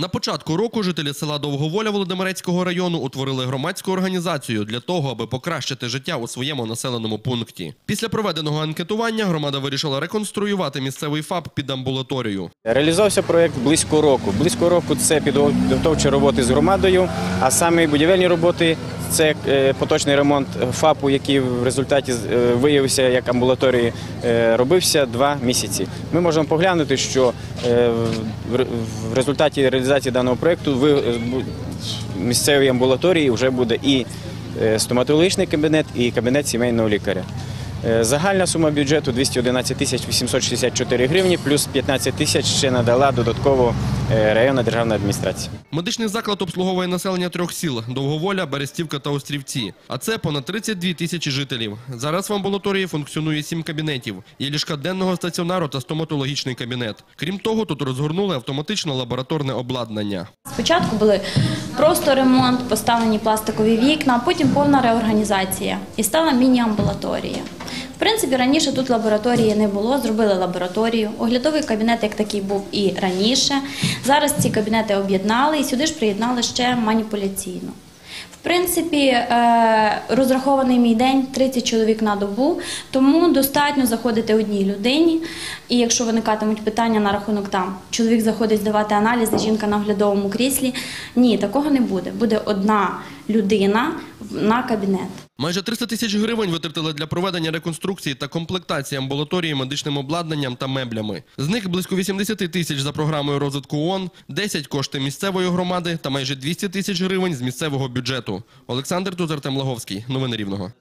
На початку року жителі села Довговоля Володимирецького району утворили громадську організацію для того, аби покращити життя у своєму населеному пункті. Після проведеного анкетування громада вирішила реконструювати місцевий ФАП під амбулаторію. Реалізовався проєкт близько року. Близько року це підготовчі роботи з громадою, а саме будівельні роботи це е, поточний ремонт ФАПу, який в результаті е, виявився як амбулаторії, е, робився два місяці. Ми можемо поглянути, що в результаті реалізації даного проєкту в місцевій амбулаторії вже буде і стоматологічний кабінет, і кабінет сімейного лікаря. Е, Загальна сума бюджету 211 тисяч 864 гривні, плюс 15 тисяч ще надала додатково е, районна державна адміністрація. Медичний заклад обслуговує населення трьох сіл – Довговоля, Берестівка та Острівці. А це понад 32 тисячі жителів. Зараз в амбулаторії функціонує сім кабінетів. Є ліжка денного стаціонару та стоматологічний кабінет. Крім того, тут розгорнули автоматичне лабораторне обладнання. Спочатку були просто ремонт, поставлені пластикові вікна, потім повна реорганізація і стала міні-амбулаторія. В принципі, раніше тут лабораторії не було, зробили лабораторію. Оглядовий кабінет як такий був і раніше. Зараз ці кабінети об'єднали і сюди ж приєднали ще маніпуляційну. В принципі, е, розрахований мій день 30 чоловік на добу, тому достатньо заходити одній людині. І якщо виникатимуть питання на рахунок там, чоловік заходить здавати аналізи, жінка на оглядовому кріслі. Ні, такого не буде. Буде одна людина на кабінет. Майже 300 тисяч гривень витратили для проведення реконструкції та комплектації амбулаторії медичним обладнанням та меблями. З них близько 80 тисяч за програмою розвитку ООН, 10 кошти місцевої громади та майже 200 тисяч гривень з місцевого бюджету. Олександр Тузар Лаговський. Новини Рівного.